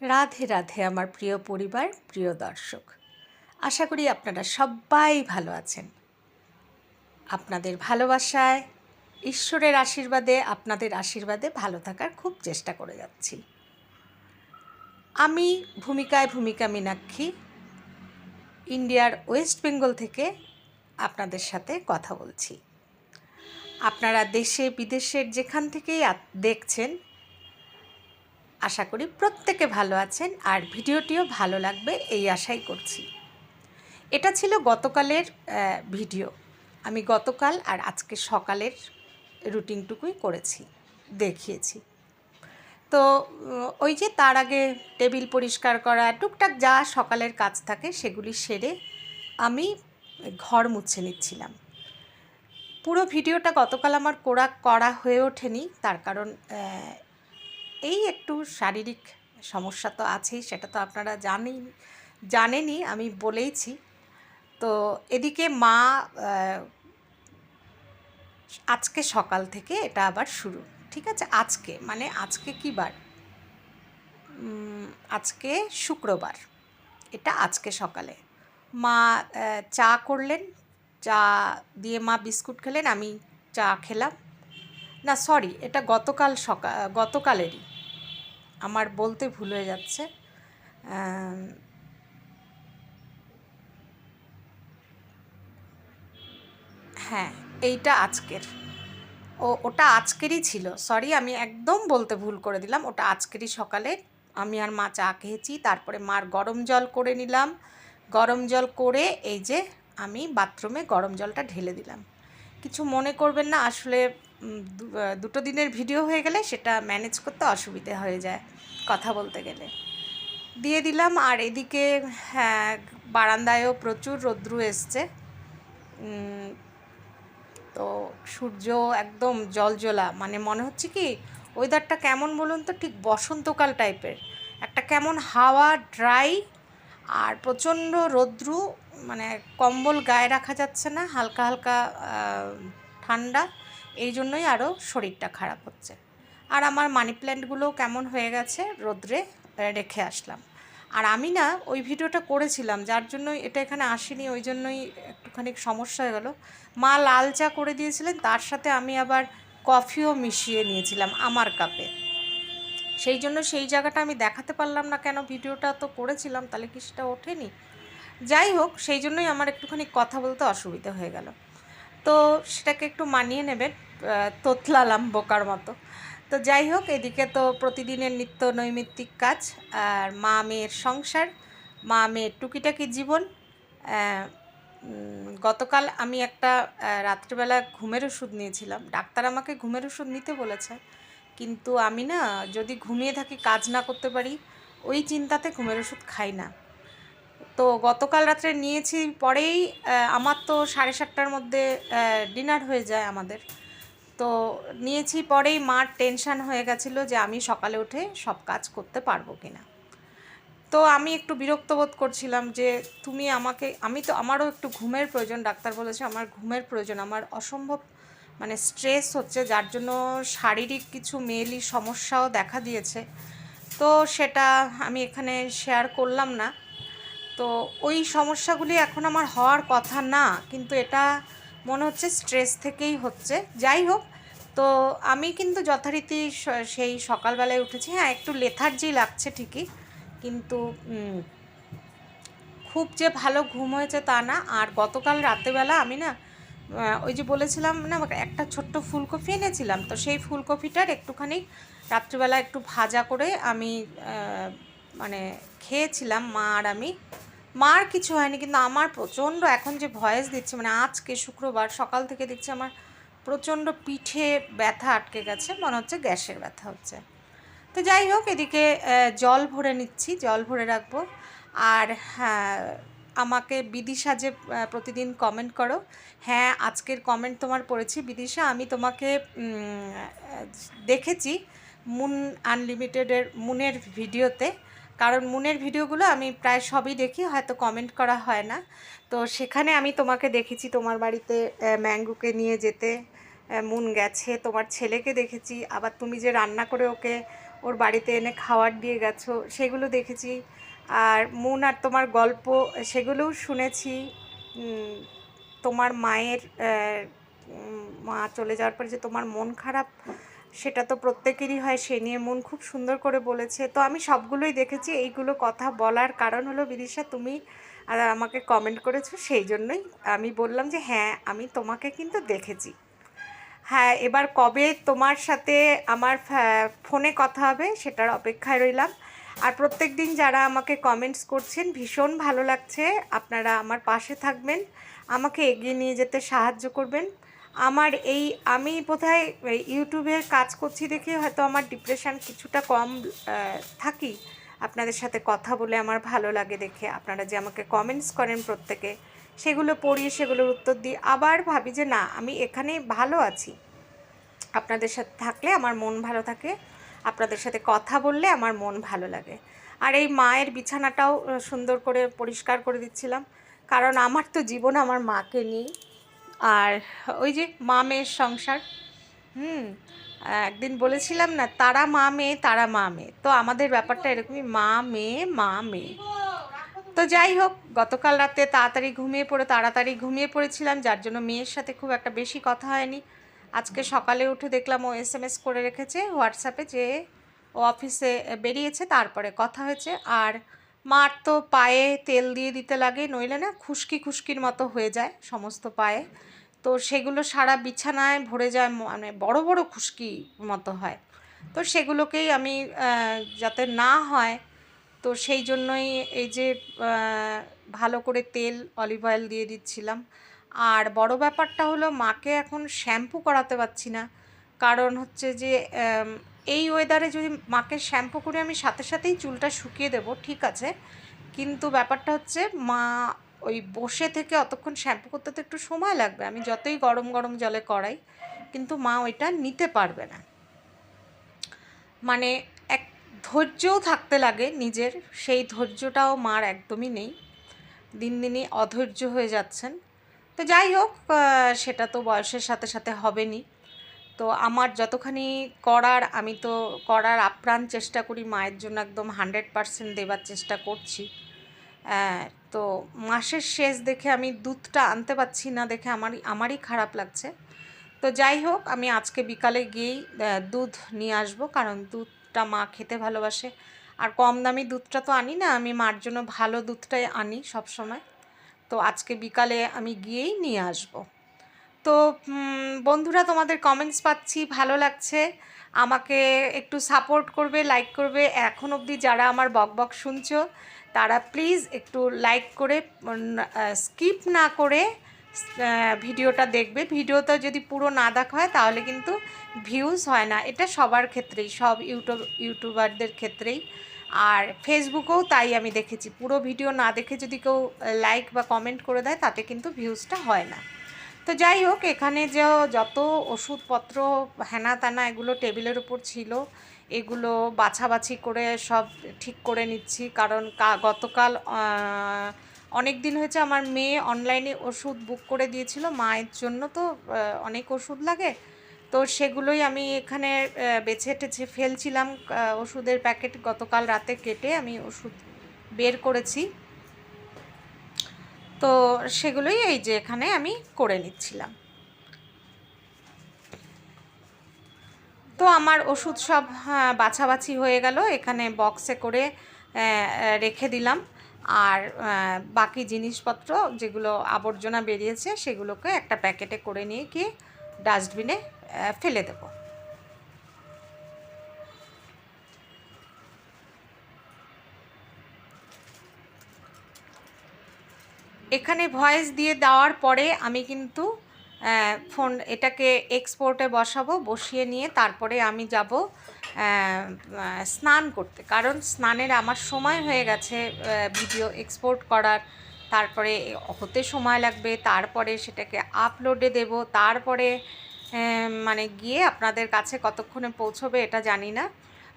রাধে রাধে আমার প্রিয় পরিবার, প্রিয় দর্শক। আশা করি আপনারা সবাই ভালো আছেন। আপনাদের ভালোবাসায়, ঈশ্বরের আশীর্বাদে, আপনাদের আশীর্বাদে ভালো থাকার খুব চেষ্টা করে যাচ্ছি। আমি ভূমিকায় ভূমিকা মীনাক্ষী, ইন্ডিয়ার ওয়েস্ট বেঙ্গল থেকে আপনাদের সাথে কথা বলছি। আপনারা দেশে, বিদেশের যেখান থেকেই দেখছেন আশা করি প্রত্যেকে ভালো আছেন আর ভিডিওটিও ভালো লাগবে, এই আশাই করছি। এটা ছিল গতকালের ভিডিও। আমি গতকাল আর আজকে সকালের রুটিনটুকুই করেছি, দেখিয়েছি। তো ওই যে তার আগে টেবিল পরিষ্কার করা, টুকটাক যা সকালের কাজ থাকে সেগুলি সেরে আমি ঘর মুছে নিচ্ছিলাম। পুরো ভিডিওটা গতকাল আমার করা করা হয়ে ওঠেনি, তার কারণ এই একটু শারীরিক সমস্যা তো আছেই, সেটা তো আপনারা জানেন জানেনই, আমি বলেইছি। তো এদিকে মা আজকে সকাল থেকে এটা আবার শুরু, ঠিক আছে? আজকে মানে আজকে কী বার? আজকে শুক্রবার, এটা আজকে সকালে। মা চা করলেন, চা দিয়ে মা বিস্কুট খেলেন, আমি চা খেলাম। না, সরি, এটা গতকাল সকাল গতকালেরই। আমার বলতে ভুল হয়ে যাচ্ছে। হ্যাঁ এইটা আজকের। ও, ওটা আজকেরই ছিল। সরি আমি একদম বলতে ভুল করে দিলাম। ওটা আজকেরই সকালে। আমি আর মা চা খেয়েছি, তারপরে মার গরম জল করে নিলাম। গরম জল করে এই যে আমি বাথরুমে গরম জলটা ঢেলে দিলাম। কিছু মনে করবেন না, আসলে দুটো দিনের ভিডিও হয়ে গেলে সেটা ম্যানেজ করতে অসুবিধে হয়ে যায় কথা বলতে গেলে। দিয়ে দিলাম, আর এদিকে হ্যাঁ বারান্দায়ও প্রচুর রৌদ্রু এসছে। তো সূর্য একদম জলজলা মানে মনে হচ্ছে কি ওয়েদারটা কেমন বলুন তো, ঠিক বসন্তকাল টাইপের। একটা কেমন হাওয়া ড্রাই আর প্রচণ্ড রৌদ্রু মানে কম্বল গায়ে রাখা যাচ্ছে না, হালকা হালকা ঠান্ডা। এই জন্যই আরও শরীরটা খারাপ হচ্ছে। আর আমার মানি প্ল্যান্টগুলো কেমন হয়ে গেছে রোদ্রে রেখে আসলাম। আর আমি না ওই ভিডিওটা করেছিলাম, যার জন্য এটা এখানে আসেনি, ওই জন্যই একটুখানি সমস্যা হয়ে গেলো। মা লাল চা করে দিয়েছিলেন, তার সাথে আমি আবার কফিও মিশিয়ে নিয়েছিলাম আমার কাপে। সেই জন্য সেই জায়গাটা আমি দেখাতে পারলাম না কেন, ভিডিওটা তো করেছিলাম, তাহলে কি সেটা ওঠেনি? যাই হোক, সেই জন্যই আমার একটুখানি কথা বলতে অসুবিধা হয়ে গেল। তো সেটাকে একটু মানিয়ে নেবেন তোতলালাম বোকার মতো। তো যাই হোক, এদিকে তো প্রতিদিনের নিত্য নৈমিত্তিক কাজ, আর মা মেয়ের সংসার, মা মেয়ের টুকিটাকি জীবন। গতকাল আমি একটা রাত্রিবেলা ঘুমের ওষুধ নিয়েছিলাম। ডাক্তার আমাকে ঘুমের ওষুধ নিতে বলেছে। কিন্তু আমি না, যদি ঘুমিয়ে থাকি, কাজ না করতে পারি, ওই চিন্তাতে ঘুমের ওষুধ খাই না। তো গতকাল রাত্রে নিয়েছি, পরেই আমার তো সাড়ে সাতটার মধ্যে ডিনার হয়ে যায় আমাদের। তো নিয়েছি, পরেই মার টেনশান হয়ে গেছিল যে আমি সকালে উঠে সব কাজ করতে পারব কি না তো আমি একটু বিরক্ত বোধ করছিলাম যে তুমি আমাকে, আমি তো, আমারও একটু ঘুমের প্রয়োজন, ডাক্তার বলেছে আমার ঘুমের প্রয়োজন, আমার অসম্ভব মানে স্ট্রেস হচ্ছে, যার জন্য শারীরিক কিছু মেয়েলি সমস্যাও দেখা দিয়েছে। তো সেটা আমি এখানে শেয়ার করলাম না। তো ওই সমস্যাগুলি এখন আমার হওয়ার কথা না, কিন্তু এটা মনে হচ্ছে স্ট্রেস থেকেই হচ্ছে। যাই হোক, তো আমি কিন্তু যথারীতি সেই সকালবেলায় উঠেছি। হ্যাঁ একটু লেথার্জি লাগছে ঠিকই, কিন্তু খুব যে ভালো ঘুম হয়েছে তা না। আর গতকাল রাতেবেলা আমি না ওই যে বলেছিলাম না, একটা ছোট্ট ফুলকপি এনেছিলাম। তো সেই ফুলকপিটার একটুখানি রাত্রিবেলা একটু ভাজা করে আমি মানে খেয়েছিলাম মা আর আমি। মার কিছু হয়নি, কিন্তু আমার প্রচণ্ড এখন যে ভয়েস দিচ্ছে মানে আজকে শুক্রবার সকাল থেকে দেখছি আমার প্রচণ্ড পিঠে ব্যথা আটকে গেছে, মনে হচ্ছে গ্যাসের ব্যথা হচ্ছে। তো যাই হোক, এদিকে জল ভরে নিচ্ছি, জল ভরে রাখব। আর হ্যাঁ আমাকে বিদিশা যে প্রতিদিন কমেন্ট করো হ্যাঁ আজকের কমেন্ট তোমার পড়েছি। বিদিশা, আমি তোমাকে দেখেছি মুন আনলিমিটেডের মুনের ভিডিওতে। কারণ মুনের ভিডিওগুলো আমি প্রায় সবই দেখি, হয়তো কমেন্ট করা হয় না। তো সেখানে আমি তোমাকে দেখেছি, তোমার বাড়িতে ম্যাঙ্গুকে নিয়ে যেতে মুন গেছে, তোমার ছেলেকে দেখেছি, আবার তুমি যে রান্না করে ওকে ওর বাড়িতে এনে খাওয়ার দিয়ে গেছো, সেগুলো দেখেছি। আর মুন আর তোমার গল্প, সেগুলোও শুনেছি। তোমার মায়ের মা চলে যাওয়ার পরে যে তোমার মন খারাপ সেটা তো প্রত্যেকেরই হয়, সে নিয়ে মন খুব সুন্দর করে বলেছে। তো আমি সবগুলোই দেখেছি, এইগুলো কথা বলার কারণ হলো বিদিশা, তুমি আমাকে কমেন্ট করেছ, সেই জন্যই আমি বললাম যে হ্যাঁ আমি তোমাকে কিন্তু দেখেছি। হ্যাঁ এবার কবে তোমার সাথে আমার ফোনে কথা হবে সেটার অপেক্ষায় রইলাম। আর প্রত্যেক দিন যারা আমাকে কমেন্টস করছেন, ভীষণ ভালো লাগছে। আপনারা আমার পাশে থাকবেন, আমাকে এগিয়ে নিয়ে যেতে সাহায্য করবেন। আমার এই, আমি বোধহয় ইউটিউবে কাজ করছি দেখে হয়তো আমার ডিপ্রেশান কিছুটা কম থাকি। আপনাদের সাথে কথা বলে আমার ভালো লাগে দেখে। আপনারা যে আমাকে কমেন্টস করেন প্রত্যেকে, সেগুলো পড়ি সেগুলোর উত্তর দিই আবার ভাবি যে না, আমি এখানে ভালো আছি। আপনাদের সাথে থাকলে আমার মন ভালো থাকে। আপনাদের সাথে কথা বললে আমার মন ভালো লাগে। আর এই মায়ের বিছানাটাও সুন্দর করে পরিষ্কার করে দিচ্ছিলাম। কারণ আমার তো জীবন আমার মাকে নিয়ে আর ওই যে মা মেয়ের সংসার, হুম, একদিন বলেছিলাম না, তারা মা মেয়ে, তারা মা মেয়ে। তো আমাদের ব্যাপারটা এরকমই, মা মেয়ে মা মেয়ে। তো যাই হোক, গতকাল রাতে তাড়াতাড়ি ঘুমিয়ে পড়ে, তাড়াতাড়ি ঘুমিয়ে পড়েছিলাম, যার জন্য মেয়ের সাথে খুব একটা বেশি কথা হয়নি। আজকে সকালে উঠে দেখলাম ও এস এম এস করে রেখেছে, হোয়াটসঅ্যাপে যে ও অফিসে বেরিয়েছে, তারপরে কথা হয়েছে। আর মার তো পায়ে তেল দিয়ে দিতে লাগে, নইলে না খুশকি খুশকির মতো হয়ে যায় সমস্ত পায়ে। তো সেগুলো সারা বিছানায় ভরে যায় মানে বড় বড় খুশকি মতো হয়। তো সেগুলোকেই আমি যাতে না হয়, তো সেই জন্যই এই যে ভালো করে তেল, অলিভ অয়েল দিয়ে দিচ্ছিলাম। আর বড় ব্যাপারটা হলো, মাকে এখন শ্যাম্পু করাতে পারছি না। কারণ হচ্ছে যে এই ওয়েদারে যদি মাকে শ্যাম্পু করে আমি সাথে সাথেই চুলটা শুকিয়ে দেবো, ঠিক আছে? কিন্তু ব্যাপারটা হচ্ছে, মা ওই বসে থেকে অতক্ষণ শ্যাম্পু করতে তো একটু সময় লাগবে। আমি যতই গরম গরম জলে করাই কিন্তু মা ওইটা নিতে পারবে না। মানে এক ধৈর্যও থাকতে লাগে নিজের, সেই ধৈর্যটাও মার একদমই নেই। দিন দিনই অধৈর্য হয়ে যাচ্ছেন। তো যাই হোক সেটা তো বয়সের সাথে সাথে হবেনি তো আমার যতখানি করার, আমি তো করার আপ্রাণ চেষ্টা করি, মায়ের জন্য একদম হান্ড্রেড পারসেন্ট দেবার চেষ্টা করছি। তো মাসের শেষ দেখে আমি দুধটা আনতে পারছি না দেখে আমারই আমারই খারাপ লাগছে। তো যাই হোক, আমি আজকে বিকালে গিয়েই দুধ নিয়ে আসব, কারণ দুধটা মা খেতে ভালোবাসে। আর কম দামি দুধটা তো আনি না, আমি মার জন্য ভালো দুধটাই আনি সব সময় তো আজকে বিকালে আমি গিয়েই নিয়ে আসব। তো বন্ধুরা তোমাদের কমেন্টস পাচ্ছি, ভালো লাগছে। আমাকে একটু সাপোর্ট করবে লাইক করবে। এখন অবধি যারা আমার বক বক শুনছো, তারা প্লিজ একটু লাইক করে স্কিপ না করে ভিডিওটা দেখবে। ভিডিওটা যদি পুরো না দেখা হয় তাহলে কিন্তু ভিউজ হয় না। এটা সবার ক্ষেত্রেই, সব ইউটিউব ইউটিউবারদের ক্ষেত্রেই। আর ফেসবুকেও তাই আমি দেখেছি। পুরো ভিডিও না দেখে যদি কেউ লাইক বা কমেন্ট করে দেয়, তাতে কিন্তু ভিউজটা হয় না। তো যাই হোক, এখানে যে যত ওষুধপত্র হেনা তেনা এগুলো টেবিলের উপর ছিল, এগুলো বাছাবাছি করে সব ঠিক করে নিচ্ছি। কারণ গতকাল অনেক দিন হয়েছে আমার মেয়ে অনলাইনে ওষুধ বুক করে দিয়েছিল মায়ের জন্য, তো অনেক ওষুধ লাগে। তো সেগুলোই আমি এখানে বেছে টেছে ফেলছিলাম ওষুধের প্যাকেট গতকাল রাতে কেটে আমি ওষুধ বের করেছি। তো সেগুলোই এই যে এখানে আমি করে নিচ্ছিলাম। তো আমার ওষুধ সব হ্যাঁ, বাছাবাছি হয়ে গেল। এখানে বক্সে করে রেখে দিলাম। আর বাকি জিনিসপত্র যেগুলো আবর্জনা বেরিয়েছে সেগুলোকে একটা প্যাকেটে করে নিয়ে গিয়ে ডাস্টবিনে ফেলে দেবো। এখানে ভয়েস দিয়ে দেওয়ার পরে আমি কিন্তু ফোন এটাকে এক্সপোর্টে বসাবো, বসিয়ে নিয়ে তারপরে আমি যাব স্নান করতে। কারণ স্নানের আমার সময় হয়ে গেছে ভিডিও এক্সপোর্ট করার। তারপরে হতে সময় লাগবে, তারপরে সেটাকে আপলোডে দেব। তারপরে মানে গিয়ে আপনাদের কাছে কতক্ষণে পৌঁছবে এটা জানি না।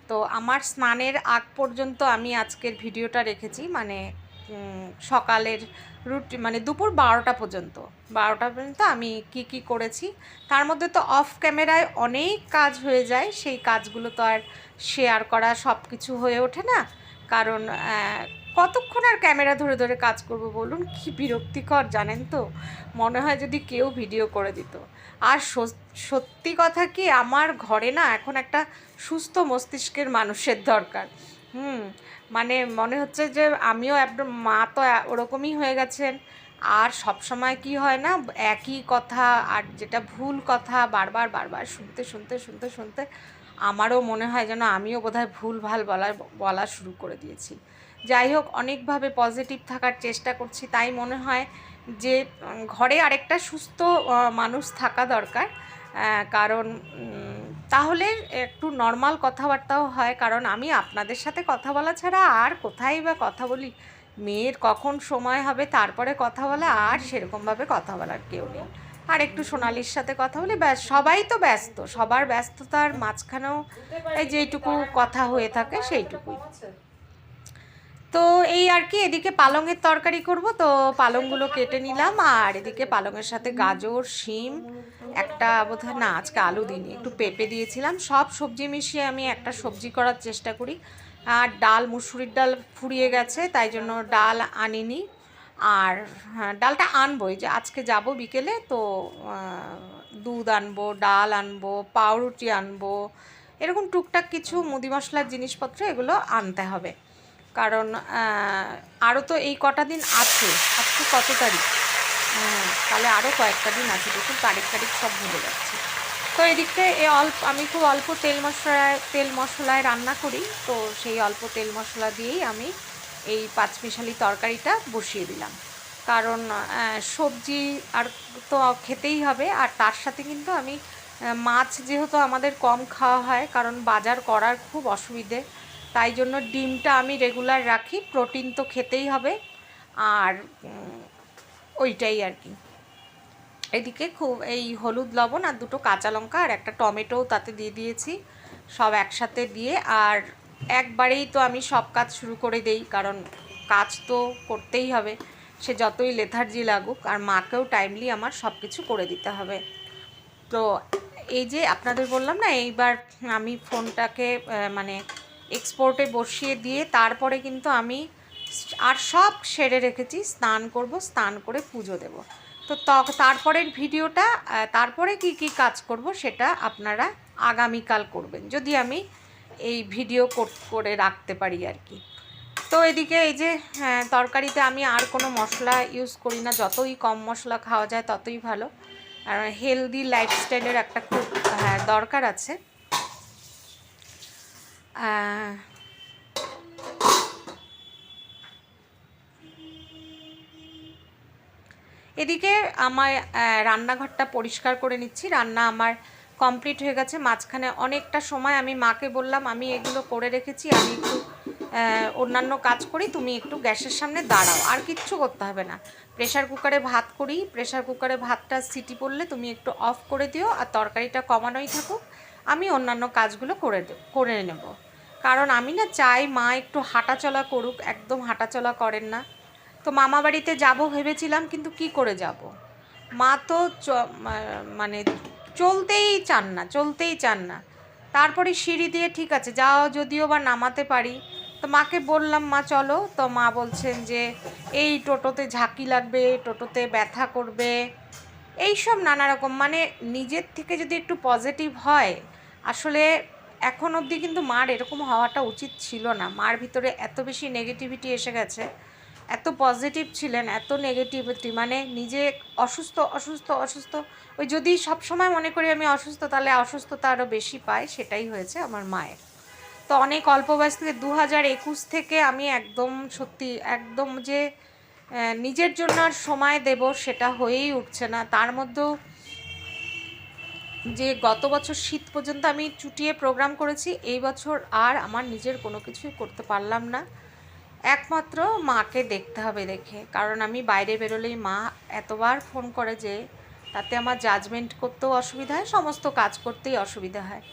তো আমার স্নানের আগ পর্যন্ত আমি আজকের ভিডিওটা রেখেছি মানে সকালের রুটি মানে দুপুর বারোটা পর্যন্ত। বারোটা পর্যন্ত আমি কি কি করেছি, তার মধ্যে তো অফ ক্যামেরায় অনেক কাজ হয়ে যায়, সেই কাজগুলো তো আর শেয়ার করা সব কিছু হয়ে ওঠে না। কারণ কতক্ষণ আর ক্যামেরা ধরে ধরে কাজ করব বলুন? কি বিরক্তিকর, জানেন তো? মনে হয় যদি কেউ ভিডিও করে দিত। আর সত্যি কথা কি, আমার ঘরে না এখন একটা সুস্থ মস্তিষ্কের মানুষের দরকার। হুম মানে মনে হচ্ছে যে আমিও একদম, মা তো ওরকমই হয়ে গেছেন। আর সব সময় কি হয় না, একই কথা, আর যেটা ভুল কথা বারবার বারবার শুনতে শুনতে শুনতে শুনতে আমারও মনে হয় যেন আমিও বোধহয় ভুল, ভালো বলা বলা শুরু করে দিয়েছি। যাই হোক, অনেকভাবে পজিটিভ থাকার চেষ্টা করছি। তাই মনে হয় যে ঘরে আরেকটা সুস্থ মানুষ থাকা দরকার। কারণ তাহলে একটু নর্মাল কথাবার্তাও হয়, কারণ আমি আপনাদের সাথে কথা বলা ছাড়া আর কোথায় বা কথা বলি? মেয়ের কখন সময় হবে, তারপরে কথা বলা, আর সেরকমভাবে কথা বলার কেউ নেই। আর একটু সোনালির সাথে কথা বলি, ব্যাস, সবাই তো ব্যস্ত, সবার ব্যস্ততার মাঝখানেও এই যেইটুকু কথা হয়ে থাকে, সেইটুকুই। তো এই আর কি, এদিকে পালংয়ের তরকারি করব, তো পালংগুলো কেটে নিলাম, আর এদিকে পালংয়ের সাথে গাজর, শিম একটা বোধহয় না, আজকে আলু দিইনি, একটু পেঁপে দিয়েছিলাম, সব সবজি মিশিয়ে আমি একটা সবজি করার চেষ্টা করি। আর ডাল, মুসুরির ডাল ফুরিয়ে গেছে, তাই জন্য ডাল আনিনি। আর হ্যাঁ ডালটা আনবোই যে আজকে যাব বিকেলে, তো দুধ আনব, ডাল আনব, পাউরুটি আনব, এরকম টুকটাক কিছু মুদি মশলার জিনিসপত্র এগুলো আনতে হবে। কারণ আরও তো এই কটা দিন আছে, আজকে কত তারিখ? হ্যাঁ, তাহলে আরও কয়েকটা দিন আছে দেখুন তারিখ তারিখ সব ভুলে যাচ্ছি। তো এদিকটা এ অল্প আমি খুব অল্প তেল মশলায় তেল মশলায় রান্না করি তো সেই অল্প তেল মশলা দিয়েই আমি এই পাঁচমিশালি তরকারিটা বসিয়ে দিলাম। কারণ সবজি আর তো খেতেই হবে আর তার সাথে কিন্তু আমি মাছ যেহেতু আমাদের কম খাওয়া হয় কারণ বাজার করার খুব অসুবিধে তাই জন্য ডিমটা আমি রেগুলার রাখি প্রোটিন তো খেতেই হবে আর ওইটাই আর কি। এদিকে খুব এই হলুদ লবণ আর দুটো কাঁচা লঙ্কা আর একটা টমেটোও তাতে দিয়ে দিয়েছি, সব একসাথে দিয়ে। আর একবারেই তো আমি সব কাজ শুরু করে দেই, কারণ কাজ তো করতেই হবে, সে যতই লেথার্জি লাগুক আর মাকেও টাইমলি আমার সব কিছু করে দিতে হবে। তো এই যে আপনাদের বললাম না, এইবার আমি ফোনটাকে মানে এক্সপোর্টে বসিয়ে দিয়ে তারপরে কিন্তু আমি আর সব সেরে রেখেছি স্নান করব স্নান করে পুজো দেব। তো তারপরের ভিডিওটা তারপরে কি কি কাজ করব সেটা আপনারা আগামীকাল করবেন যদি আমি এই ভিডিও কর- করে রাখতে পারি আর কি। তো এদিকে এই যে হ্যাঁ, তরকারিতে আমি আর কোনো মশলা ইউজ করি না যতই কম মশলা খাওয়া যায় ততই ভালো। আর হেলদি লাইফস্টাইলের একটা খুব হ্যাঁ দরকার আছে। এদিকে আমার রান্নাঘরটা পরিষ্কার করে নিচ্ছি। রান্না আমার কমপ্লিট হয়ে গেছে। মাঝখানে অনেকটা সময় আমি মাকে বললাম, আমি এগুলো করে রেখেছি, আমি একটু অন্যান্য কাজ করি, তুমি একটু গ্যাসের সামনে দাঁড়াও। আর কিচ্ছু করতে হবে না। প্রেশার কুকারে ভাত করি। প্রেশার কুকারে ভাতটা সিটি পড়লে তুমি একটু অফ করে দিও আর তরকারিটা কমানোই থাকুক। আমি অন্যান্য কাজগুলো করে করে নেব। কারণ আমি না চাই মা একটু হাঁটাচলা করুক। একদম হাঁটাচলা করেন না। তো মামা বাড়িতে যাব ভেবেছিলাম, কিন্তু কি করে যাব? মা তো মানে চলতেই চান না, চলতেই চান না। তারপরে সিঁড়ি দিয়ে ঠিক আছে, যাও যদিও বা নামাতে পারি। তো মাকে বললাম, মা, চলো। তো মা বলছেন যে, এই টোটোতে ঝাঁকি লাগবে, টোটোতে ব্যথা করবে। এইসব নানা রকম মানে নিজের থেকে যদি একটু পজিটিভ হয়, আসলে এখন অবধি কিন্তু মার এরকম হওয়াটা উচিত ছিল না। মার ভিতরে এত বেশি নেগেটিভিটি এসে গেছে। এত পজিটিভ ছিলেন, এত নেগেটিভিটি মানে নিজে অসুস্থ অসুস্থ অসুস্থ। ওই যদি সব সময় মনে করি আমি অসুস্থ, তাহলে অসুস্থতা আরও বেশি পায়, সেটাই হয়েছে আমার মায়ের। তো অনেক অল্প বয়স থেকে দু হাজার একুশ থেকে আমি একদম সত্যি, একদম যে নিজের জন্য আর সময় দেব সেটা হয়েই উঠছে না। তার মধ্যেও যে গত বছর শীত পর্যন্ত আমি চুটিয়ে প্রোগ্রাম করেছি, এই বছর আর আমার নিজের কোনো কিছুই করতে পারলাম না। একমাত্র মাকে দেখতে হবে দেখে। কারণ আমি বাইরে বেরোলেই মা এতবার ফোন করে যে তাতে আমার জাজমেন্ট করতেও অসুবিধা হয়, সমস্ত কাজ করতেই অসুবিধা হয়।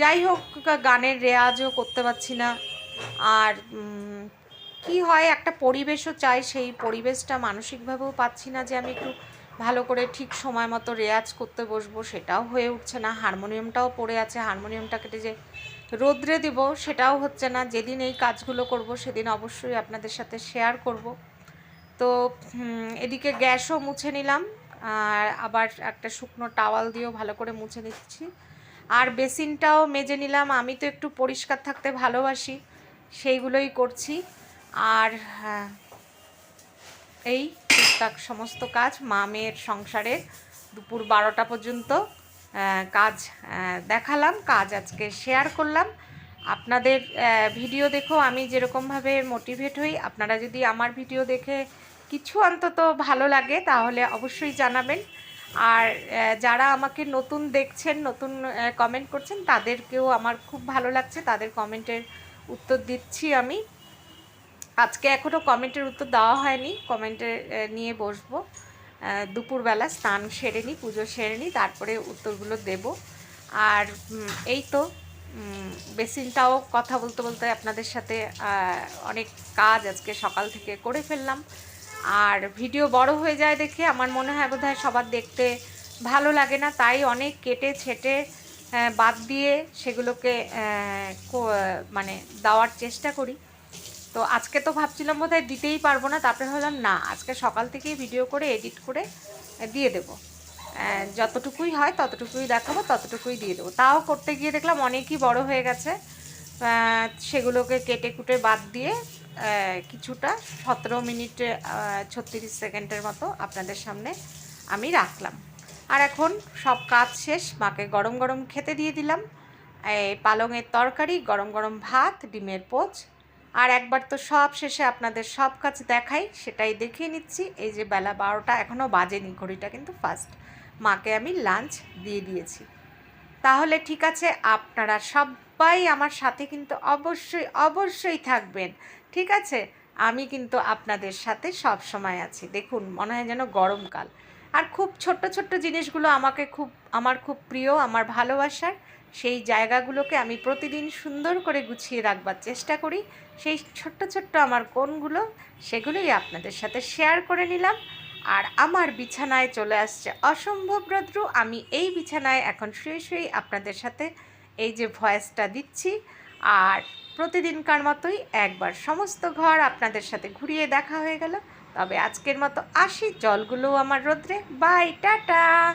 যাই হোক, গানের রেয়াজও করতে পারছি না। আর কি হয়, একটা পরিবেশও চাই, সেই পরিবেশটা মানসিকভাবেও পাচ্ছি না যে আমি একটু ভালো করে ঠিক সময় মতো রেয়াজ করতে বসবো, সেটাও হয়ে উঠছে না। হারমোনিয়ামটাও পড়ে আছে, হারমোনিয়ামটা কেটে যে রোদ্রে দিব সেটাও হচ্ছে না। যেদিন এই কাজগুলো করব সেদিন অবশ্যই আপনাদের সাথে শেয়ার করব। তো এদিকে গ্যাসও মুছে নিলাম আর আবার একটা শুকনো টাওয়াল দিয়েও ভালো করে মুছে নিচ্ছি। আর বেসিনটাও মেজে নিলাম আমি তো একটু পরিষ্কার থাকতে ভালোবাসি সেইগুলোই করছি। আর হ্যাঁ, এই টুকটাক সমস্ত কাজ মা মেয়ের সংসারে দুপুর বারোটা পর্যন্ত। কাজ দেখালাম, কাজ আজকে শেয়ার করলাম। আপনাদের ভিডিও দেখো আমি যেরকমভাবে মোটিভেট হই, আপনারা যদি আমার ভিডিও দেখে কিছু অন্তত ভালো লাগে, তাহলে অবশ্যই জানাবেন। আর যারা আমাকে নতুন দেখছেন, নতুন কমেন্ট করছেন, তাদেরকেও আমার খুব ভালো লাগছে। তাদের কমেন্টের উত্তর দিচ্ছি আমি। আজকে এখনও কমেন্টের উত্তর দেওয়া হয়নি। কমেন্টে নিয়ে বসবো। দুপুরবেলা স্নান সেরে নিই, পুজো সেরে নিই, তারপরে উত্তরগুলো দেব। আর এই তো বেসিনটাও কথা বলতে বলতে আপনাদের সাথে অনেক কাজ আজকে সকাল থেকে করে ফেললাম। আর ভিডিও বড় হয়ে যায় দেখে আমার মনে হয় বোধহয় সবার দেখতে ভালো লাগে না, তাই অনেক কেটে ছেটে বাদ দিয়ে সেগুলোকে মানে দেওয়ার চেষ্টা করি। তো আজকে তো ভাবছিলাম বোধহয় দিতেই পারব না, তারপরে ভাবলাম না, আজকে সকাল থেকেই ভিডিও করে এডিট করে দিয়ে দেবো। যতটুকুই হয় ততটুকুই দেখাবো, ততটুকুই দিয়ে দেবো। তাও করতে গিয়ে দেখলাম অনেকই বড় হয়ে গেছে। সেগুলোকে কেটে কুটে বাদ দিয়ে কিছুটা সতেরো মিনিট ছত্রিশ সেকেন্ডের মতো আপনাদের সামনে আমি রাখলাম। আর এখন সব কাজ শেষ, মাকে গরম গরম খেতে দিয়ে দিলাম। পালংয়ের তরকারি, গরম গরম ভাত, ডিমের পোচ আর একবার তো সব শেষে আপনাদের সব কাজ দেখাই, সেটাই দেখিয়ে নিচ্ছি। এই যে বেলা বারোটা, এখনও বাজেনি ঘড়িটা, কিন্তু ফার্স্ট মাকে আমি লাঞ্চ দিয়ে দিয়েছি। তাহলে ঠিক আছে, আপনারা সবাই আমার সাথে কিন্তু অবশ্যই অবশ্যই থাকবেন। ঠিক আছে? আমি কিন্তু আপনাদের সাথে সব সময় আছি। দেখুন, মনে হয় যেন গরমকাল। আর খুব ছোট্ট ছোট্ট জিনিসগুলো আমাকে খুব, আমার খুব প্রিয়, আমার ভালোবাসার। সেই জায়গাগুলোকে আমি প্রতিদিন সুন্দর করে গুছিয়ে রাখবার চেষ্টা করি। সেই ছোট্ট ছোট্ট আমার কোণগুলো, সেগুলোই আপনাদের সাথে শেয়ার করে নিলাম। আর আমার বিছানায় চলে আসছে অসম্ভব রৌদ্র। আমি এই বিছানায় এখন শুয়ে, শুয়েই আপনাদের সাথে এই যে ভয়েসটা দিচ্ছি। আর প্রতিদিনকার মতোই একবার সমস্ত ঘর আপনাদের সাথে ঘুরিয়ে দেখা হয়ে গেল। তবে আজকের মতো আসি। জলগুলো আমার রোদ্রে। Bye tata!